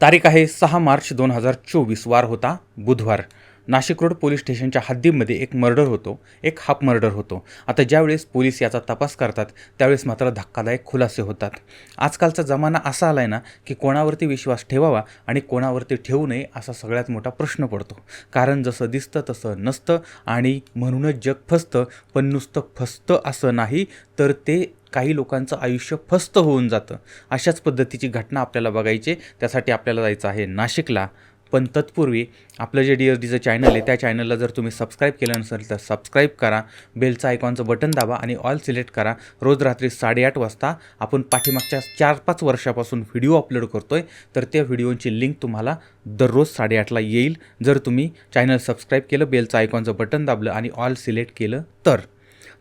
तारीख आहे सहा मार्च दोन हजार चोवीस. वार होता बुधवार. नाशिक रोड पोलीस स्टेशनच्या हद्दीमध्ये एक मर्डर होतो एक हाफ मर्डर होतो. आता ज्यावेळेस पोलीस याचा तपास करतात त्यावेळेस मात्र धक्कादायक खुलासे होतात. आजकालचा जमाना असा आला आहे ना की कोणावरती विश्वास ठेवावा आणि कोणावरती ठेवू नये असा सगळ्यात मोठा प्रश्न पडतो. कारण जसं दिसतं तसं नसतं आणि म्हणूनच जग फसतं पण नुसतं फसतं असं नाही तर ते काही लोकांचं आयुष्य फस्त होऊन जातं. अशाच पद्धतीची घटना आपल्याला बघायची त्यासाठी आपल्याला जायचं आहे नाशिकला. पण तत्पूर्वी आपलं जे डी एस डीचं चॅनल आहे त्या चॅनलला जर तुम्ही सबस्क्राईब केलं नसेल तर सबस्क्राईब करा. बेलचं आयकॉनचं बटन दाबा आणि ऑल सिलेक्ट करा. रोज रात्री साडेआठ वाजता आपण पाठीमागच्या चार पाच वर्षापासून व्हिडिओ अपलोड करतो आहे तर त्या व्हिडिओची लिंक तुम्हाला दररोज साडेआठला येईल. जर तुम्ही चॅनल सबस्क्राईब केलं बेलचं आयकॉनचं बटन दाबलं आणि ऑल सिलेक्ट केलं तर.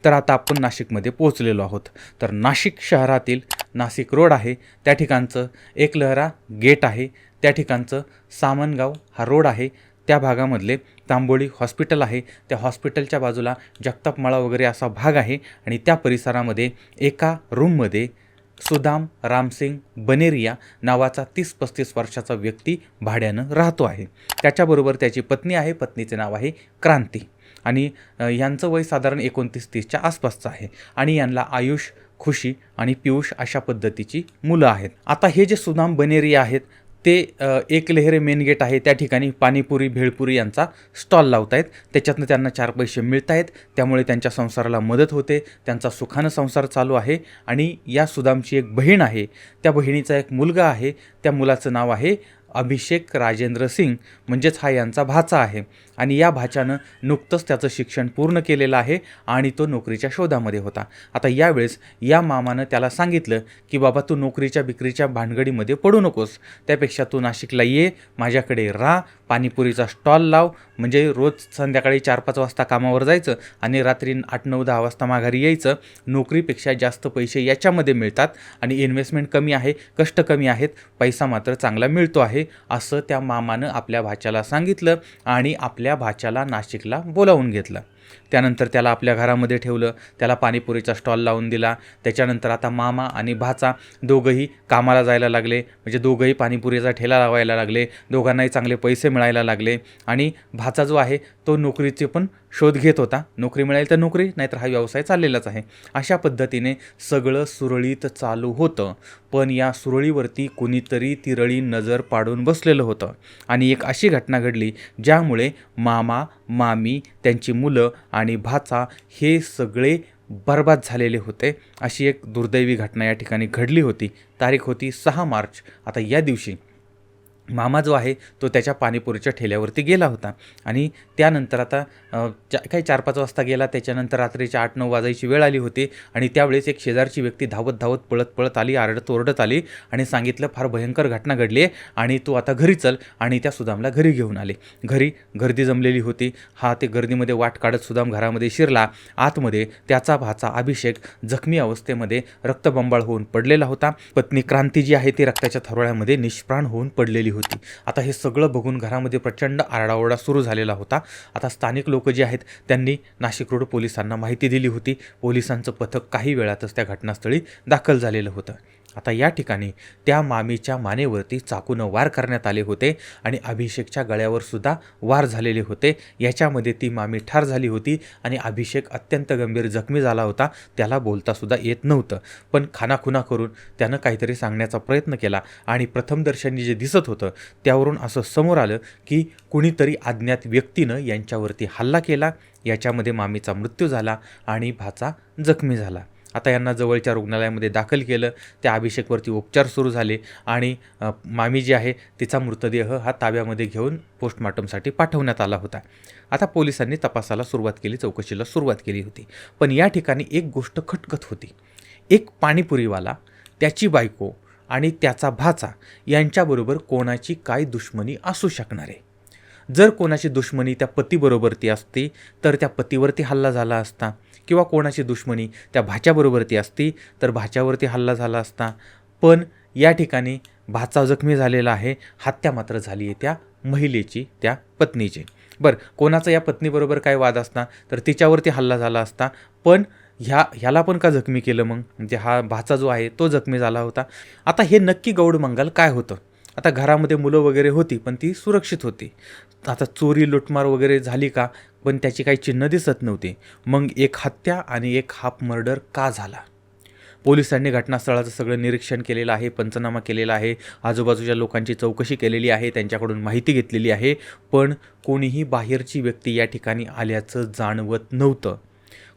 तर आता आपण नाशिकमध्ये पोहोचलेलो आहोत. तर नाशिक शहरातील नाशिक रोड आहे. त्या ठिकाणचं एकलहरा गेट आहे. त्या ठिकाणचं सामनगाव हा रोड आहे. त्या भागामधले तांबोळी हॉस्पिटल आहे. त्या हॉस्पिटलच्या बाजूला जगताप मळा वगैरे असा भाग आहे आणि त्या परिसरामध्ये एका रूममध्ये सुदाम रामसिंग बनेरिया नावाचा तीस पस्तीस वर्षाचा व्यक्ती भाड्यानं राहतो आहे. त्याच्याबरोबर त्याची पत्नी आहे. पत्नीचे नाव आहे क्रांती. आणि यांचं वय साधारण एकोणतीस तीसच्या आसपासचं आहे. आणि यांना आयुष खुशी आणि पियुष अशा पद्धतीची मुलं आहेत. आता हे जे सुदाम बनेरी आहेत ते एक लेहरे मेन गेट आहे. त्या ठिकाणी पाणीपुरी भेळपुरी यांचा स्टॉल लावत आहेत त्याच्यातनं त्यांना चार पैसे मिळत आहेत त्यामुळे त्यांच्या संसाराला मदत होते. त्यांचा सुखानं संसार चालू आहे. आणि या सुदामची एक बहीण आहे. त्या बहिणीचा एक मुलगा आहे. त्या मुलाचं नाव आहे अभिषेक राजेंद्र सिंग म्हणजेच हा यांचा भाचा आहे. आणि या भाच्यानं नुकतंच त्याचं शिक्षण पूर्ण केलेलं आहे आणि तो नोकरीच्या शोधामध्ये होता. आता यावेळेस या मामानं त्याला सांगितलं की बाबा तू नोकरीच्या बिक्रीच्या भानगडीमध्ये पडू नकोस. त्यापेक्षा तू नाशिकला ये माझ्याकडे राहा पाणीपुरीचा स्टॉल लाव. म्हणजे रोज संध्याकाळी चार पाच वाजता कामावर जायचं आणि रात्री आठ नऊ दहा वाजता माघारी यायचं. नोकरीपेक्षा जास्त पैसे याच्यामध्ये मिळतात आणि इन्व्हेस्टमेंट कमी आहे कष्ट कमी आहेत. पैसा मात्र चांगला मिळतो आहे. असं त्या मामानं आपल्या भाच्याला सांगितलं आणि आपल्या भाच्याला नाशिकला बोलावून घेतलं. त्यानंतर त्याला आपल्या घरामध्ये ठेवलं त्याला पाणीपुरीचा स्टॉल लावून दिला. त्याच्यानंतर आता मामा आणि भाचा दोघंही कामाला जायला लागले म्हणजे दोघंही पाणीपुरीचा ठेला लावायला लागले दोघांनाही चांगले पैसे मिळायला लागले आणि भाचा जो आहे तो नोकरीचे पण शोध घेत होता. नोकरी मिळेल तर नोकरी नाहीतर हा व्यवसाय चाललेलाच आहे. अशा पद्धतीने सगळं सुरळीत चालू होतं. पण या सुरळीवरती कुणीतरी तिरळी नजर पाडून बसलेलं होतं. आणि एक अशी घटना घडली ज्यामुळे मामा मामी त्यांची मुलं आणि भाचा हे सगळे बर्बाद झालेले होते. अशी एक दुर्दैवी घटना या ठिकाणी घडली होती. तारीख होती सहा मार्च. आता या दिवशी मामा जो आहे तो त्याच्या पाणीपुरीच्या ठेल्यावरती गेला होता. आणि त्यानंतर आता चा काही चार पाच वाजता गेला त्याच्यानंतर रात्रीच्या आठ नऊ वाजायची वेळ आली होती. आणि त्यावेळेस एक शेजारची व्यक्ती धावत धावत पळत पळत आली आरडत ओरडत आली आणि सांगितलं फार भयंकर घटना घडली आहे आणि तू आता घरी चल आणि त्या सुदामला घरी घेऊन आले. घरी गर्दी जमलेली होती. हा ते गर्दीमध्ये वाट काढत सुदाम घरामध्ये शिरला. आतमध्ये त्याचा भाचा अभिषेक जखमी अवस्थेमध्ये रक्तबंबाळ होऊन पडलेला होता. पत्नी क्रांती जी आहे ती रक्ताच्या थरोळ्यामध्ये निष्प्राण होऊन पडलेली होती. आता हे सगळं बघून घरामध्ये प्रचंड आरडाओरडा सुरू झालेला होता. आता स्थानिक लोक जे आहेत त्यांनी नाशिक रोड पोलिसांना माहिती दिली होती. पोलिसांचं पथक काही वेळातच त्या घटनास्थळी दाखल झालेलं होतं. आता या ठिकाणी त्या मामीच्या मानेवरती चाकूनं वार करण्यात आले होते आणि अभिषेकच्या गळ्यावर सुद्धा वार झालेले होते. याच्यामध्ये ती मामी ठार झाली होती आणि अभिषेक अत्यंत गंभीर जखमी झाला होता. त्याला बोलतासुद्धा येत नव्हतं. पण खानाखुना करून त्यानं काहीतरी सांगण्याचा प्रयत्न केला आणि प्रथमदर्शनी जे दिसत होतं त्यावरून असं समोर आलं की कुणीतरी अज्ञात व्यक्तीनं यांच्यावरती हल्ला केला. याच्यामध्ये मामीचा मृत्यू झाला आणि भाचा जखमी झाला. आता यांना जवळच्या रुग्णालयामध्ये दाखल केलं. त्या अभिषेकवरती उपचार सुरू झाले आणि मामी जी आहे तिचा मृतदेह हा ताब्यामध्ये घेऊन पोस्टमॉर्टमसाठी पाठवण्यात आला होता. आता पोलिसांनी तपासाला सुरुवात केली चौकशीला सुरुवात केली होती. पण या ठिकाणी एक गोष्ट खटकत होती. एक पाणीपुरीवाला त्याची बायको आणि त्याचा भाचा यांच्याबरोबर कोणाची काय दुश्मनी असू शकणार? आहे जर कोणाची दुश्मनी त्या पतीबरोबरती असती तर त्या पतीवरती हल्ला झाला असता. किंवा कोणाची दुश्मनी त्या भाच्याबरोबरती असती तर भाच्यावरती हल्ला झाला असता. पण या ठिकाणी भाचा जखमी झालेला आहे हत्या मात्र झाली आहे त्या महिलेची त्या पत्नीची. बरं कोणाचा या पत्नीबरोबर काय वाद असता तर तिच्यावरती हल्ला झाला असता. पण ह्या ह्याला पण का जखमी केलं मग? म्हणजे हा भाचा जो आहे तो जखमी झाला होता. आता हे नक्की गौडमंगल काय होतं? आता घरामध्ये मुलं वगैरे होती पण ती सुरक्षित होती. आता चोरी लुटमार वगैरे झाली का? पण त्याची काही चिन्ह दिसत नव्हती. मग एक हत्या आणि एक हाफ मर्डर का झाला? पोलिसांनी घटनास्थळाचं सगळं निरीक्षण केलेलं आहे पंचनामा केलेला आहे. आजूबाजूच्या लोकांची चौकशी केलेली आहे त्यांच्याकडून माहिती घेतलेली आहे. पण कोणीही बाहेरची व्यक्ती या ठिकाणी आल्याचं जाणवत नव्हतं.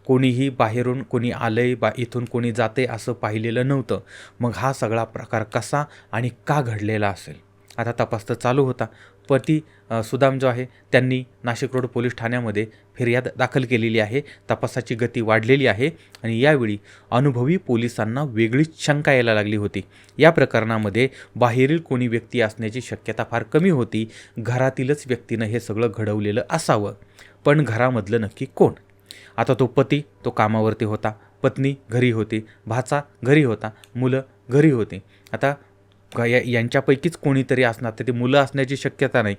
कोणीही बाहेरून कोणी आलंय बा इथून कोणी जाते असं पाहिलेलं नव्हतं. मग हा सगळा प्रकार कसा आणि का घडलेला असेल? आता तपास तर चालू होता. पती सुदाम जो आहे त्यांनी नाशिक रोड पोलीस ठाण्यामध्ये फिर्याद दाखल केलेली आहे. तपासाची गती वाढलेली आहे आणि यावेळी अनुभवी पोलिसांना वेगळीच शंका यायला लागली होती. या प्रकरणामध्ये बाहेरील कोणी व्यक्ती असण्याची शक्यता फार कमी होती. घरातीलच व्यक्तीनं हे सगळं घडवलेलं असावं. पण घरामधलं नक्की कोण? आता तो पती तो कामावरती होता. पत्नी घरी होती. भाचा घरी होता. मुलं घरी होती. आता या यांच्यापैकीच कोणीतरी असणार. तर ती मुलं असण्याची शक्यता नाही.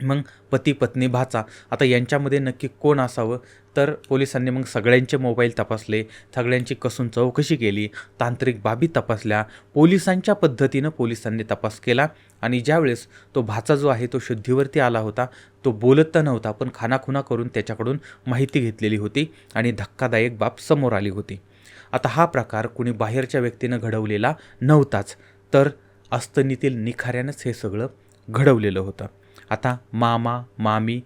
मग पती पत्नी भाचा. आता यांच्यामध्ये नक्की कोण असावं? तर पोलिसांनी मग सगळ्यांचे मोबाईल तपासले सगळ्यांची कसून चौकशी केली तांत्रिक बाबी तपासल्या पोलिसांच्या पद्धतीनं पोलिसांनी तपास केला आणि ज्यावेळेस तो भाचा जो आहे तो शुद्धीवरती आला होता तो बोलत तर नव्हता पण खानाखुना करून त्याच्याकडून माहिती घेतलेली होती आणि धक्कादायक बाब समोर आली होती. आता हा प्रकार कुणी बाहेरच्या व्यक्तीनं घडवलेला नव्हताच तर अस्तनीतील निखाऱ्यानंच हे सगळं घडवलेलं होतं. आता मामा मामी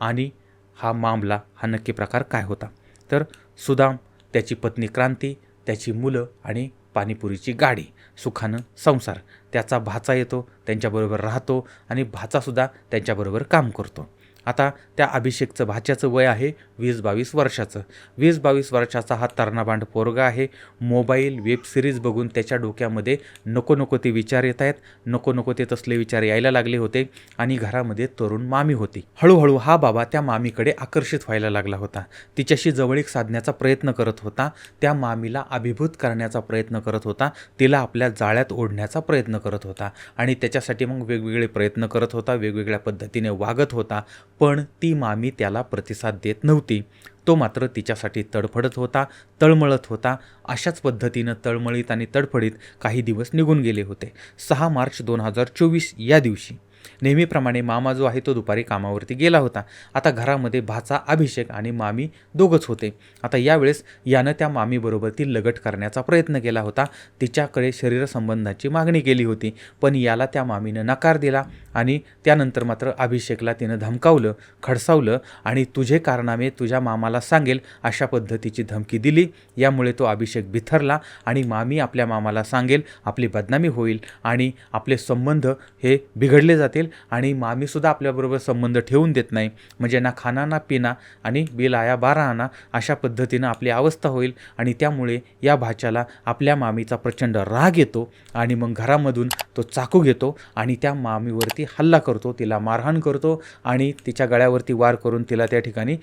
आणि हा मामला हा नक्की प्रकार काय होता? तर सुदाम त्याची पत्नी क्रांती त्याची मुलं आणि पाणीपुरीची गाडी सुखानं संसार. त्याचा भाचा येतो त्यांच्याबरोबर राहतो आणि भाचासुद्धा त्यांच्याबरोबर काम करतो. आता त्या अभिषेकचं भाच्याचं वय आहे वीस बावीस वर्षाचं. वीस बावीस वर्षाचा हा तरणाबांड पोरगा आहे. मोबाईल वेब सिरीज बघून त्याच्या डोक्यामध्ये नको नको ते विचार येत आहेत. नको नको ते तसले विचार यायला लागले होते आणि घरामध्ये तरुण मामी होती. हळूहळू हा बाबा त्या मामीकडे आकर्षित व्हायला लागला होता. तिच्याशी जवळीक साधण्याचा प्रयत्न करत होता. त्या मामीला अभिभूत करण्याचा प्रयत्न करत होता. तिला आपल्या जाळ्यात ओढण्याचा प्रयत्न करत होता. आणि त्याच्यासाठी मग वेगवेगळे प्रयत्न करत होता वेगवेगळ्या पद्धतीने वागत होता. पण ती मामी त्याला प्रतिसाद देत नव्हती. तो मात्र तिच्यासाठी तडफडत होता तळमळत होता. अशाच पद्धतीनं तळमळीत आणि तडफडीत काही दिवस निघून गेले होते. सहा मार्च दोन हजार चोवीस या दिवशी. नेहमीप्रमाणे मामा जो आहे तो दुपारी कामावरती गेला होता. आता घरामध्ये भाचा अभिषेक आणि मामी दोघंच होते. आता यावेळेस यानं त्या मामीबरोबर ती लगट करण्याचा प्रयत्न केला होता. तिच्याकडे शरीरसंबंधाची मागणी केली होती. पण याला त्या मामीनं नकार दिला. आणि त्यानंतर मात्र अभिषेकला तिनं धमकावलं खडसावलं आणि तुझे कारनामे तुझ्या मामाला सांगेल अशा पद्धतीची धमकी दिली. यामुळे तो अभिषेक बिथरला आणि मामी आपल्या मामाला सांगेल आपली बदनामी होईल आणि आपले संबंध हे बिघडले जातील आणि मामीसुद्धा आपल्याबरोबर संबंध ठेवून देत नाही. म्हणजे ना खाना ना पिना आणि बिल आया बारा आणा अशा पद्धतीनं आपली अवस्था होईल आणि त्यामुळे या भाच्याला आपल्या मामीचा प्रचंड राग येतो आणि मग घरामधून तो चाकू घेतो आणि त्या मामीवरती हल्ला करतो तिला मारहाण करतो आणि तिच्या गळ्यावरती वार करून तिला त्या ठिकाणी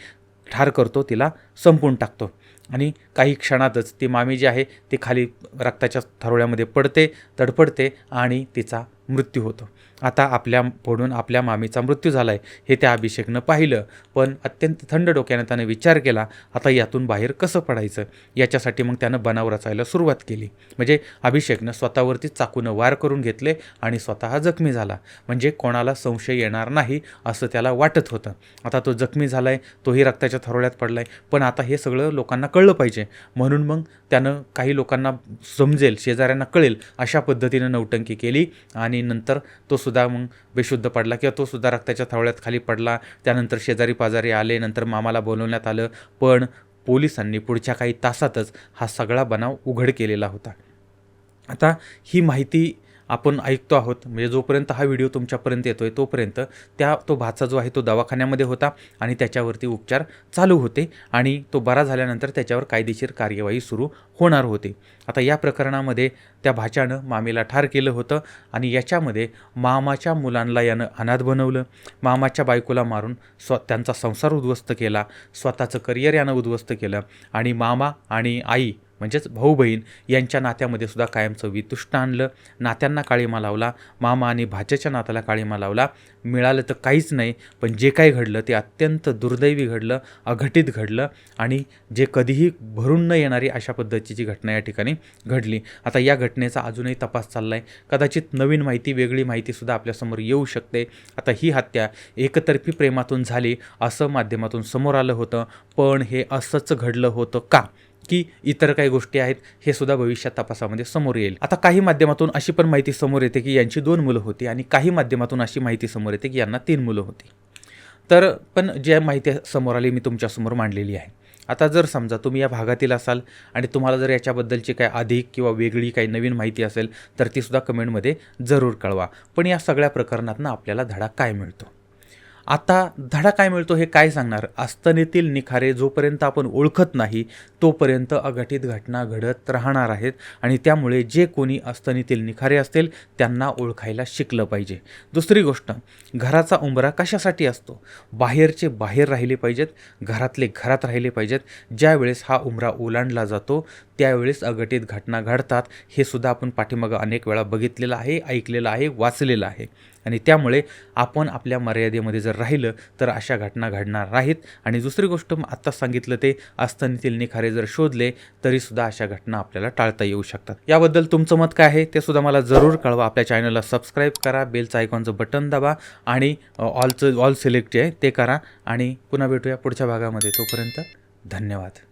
ठार करतो तिला संपून टाकतो. आणि काही क्षणातच ती मामी जी आहे ती खाली रक्ताच्या थरोळ्यामध्ये पडते तडपडते आणि तिचा मृत्यू होतो. आता आपल्या फोडून आपल्या मामीचा मृत्यू झाला आहे हे त्या अभिषेकनं पाहिलं. पण अत्यंत थंड डोक्यानं त्यानं विचार केला आता यातून बाहेर कसं पडायचं? याच्यासाठी मग त्यानं बनाव रचायला सुरुवात केली. म्हणजे अभिषेकनं स्वतःवरती चाकूनं वार करून घेतले आणि स्वतः जखमी झाला. म्हणजे कोणाला संशय येणार नाही असं त्याला वाटत होतं. आता तो जखमी झाला आहे तोही रक्ताच्या थरोळ्यात पडला आहे पण आता हे सगळं लोकांना कळलं पाहिजे. म्हणून मग त्यानं काही लोकांना समजेल शेजाऱ्यांना कळेल अशा पद्धतीनं नौटंकी केली आणि नंतर तो सुद्धा मग बेशुद्ध पडला किंवा तो सुद्धा रक्ताच्या थवळ्यात खाली पडला. त्यानंतर शेजारी पाजारी आले नंतर मामाला बोलवण्यात आलं. पण पोलिसांनी पुढच्या काही तासातच हा सगळा बनाव उघड केलेला होता. आता ही माहिती आपण ऐकतो आहोत. म्हणजे जोपर्यंत हा व्हिडिओ तुमच्यापर्यंत येतो आहे तोपर्यंत त्या तो भाचा जो आहे तो दवाखान्यामध्ये होता आणि त्याच्यावरती उपचार चालू होते आणि तो बरा झाल्यानंतर त्याच्यावर कायदेशीर कार्यवाही सुरू होणार होती. आता या प्रकरणामध्ये त्या भाच्यानं मामीला ठार केलं होतं आणि याच्यामध्ये मामाच्या मुलांना यानं अनाथ बनवलं. मामाच्या बायकोला मारून स्व त्यांचा संसार उद्ध्वस्त केला स्वतःचं करिअर यानं उद्ध्वस्त केलं आणि मामा आणि आई म्हणजेच भाऊ बहीण यांच्या नात्यामध्ये सुद्धा कायमचं वितुष्ट आणलं. नात्यांना काळीमा लावला. मामा आणि भाच्याच्या नात्याला काळीमा लावला. मिळालं तर काहीच नाही पण जे काही घडलं ते अत्यंत दुर्दैवी घडलं अघटित घडलं आणि जे कधीही भरून न येणारी अशा पद्धतीची घटना या ठिकाणी घडली. आता या घटनेचा अजूनही तपास चालला आहे कदाचित नवीन माहिती वेगळी माहितीसुद्धा आपल्यासमोर येऊ शकते. आता ही हत्या एकतर्फी प्रेमातून झाली असं माध्यमातून समोर आलं होतं. पण हे असंच घडलं होतं का? की इतर काही गोष्टी आहेत हे सुद्धा भविष्यात तपासामध्ये समोर येईल. आता काही माध्यमातून अशी पण माहिती समोर येते की यांची दोन मुलं होती आणि काही माध्यमातून अशी माहिती समोर येते की यांना तीन मुलं होती. तर पण जे माहिती समोर आली मी तुमच्यासमोर मांडलेली आहे. आता जर समजा तुम्ही या भागातील असाल आणि तुम्हाला जर याच्याबद्दलची काय अधिक किंवा वेगळी काही नवीन माहिती असेल तर तीसुद्धा कमेंटमध्ये जरूर कळवा. पण या सगळ्या प्रकरणातनं आपल्याला धडा काय मिळतो? आता धडा काय मिळतो हे काय सांगणार? आस्तनेतील निखारे जोपर्यंत आपण ओळखत नाही तोपर्यंत अघटित घटना घडत राहणार आहेत आणि त्यामुळे जे कोणी आस्तनेतील निखारे असतील त्यांना ओळखायला शिकलं पाहिजे. दुसरी गोष्ट घराचा उंबरा कशासाठी असतो? बाहेरचे बाहेर राहिले पाहिजेत घरातले घरात राहिले पाहिजेत. ज्यावेळेस हा उंबरा ओलांडला जातो त्यावेळेस अघटित घटना घडतात. हे सुद्धा आपण पाठीमागं अनेक वेळा बघितलेलं आहे ऐकलेलं आहे वाचलेलं आहे. आणि त्यामुळे आपण आपल्या मर्यादेमध्ये जर राहिलं तर अशा घटना घडणार नाहीत. आणि दुसरी गोष्ट आत्ता आत्ताच सांगितलं ते आस्थानीतील निखारे जर शोधले तरीसुद्धा अशा घटना आपल्याला टाळता येऊ शकतात. याबद्दल तुमचं मत काय आहे ते सुद्धा मला जरूर कळवा. आपल्या चॅनलला सबस्क्राईब करा बेलचं आयकॉनचं बटन दाबा आणि ऑलचं ऑल सिलेक्ट जे आहे ते करा. आणि पुन्हा भेटूया पुढच्या भागामध्ये. तोपर्यंत धन्यवाद.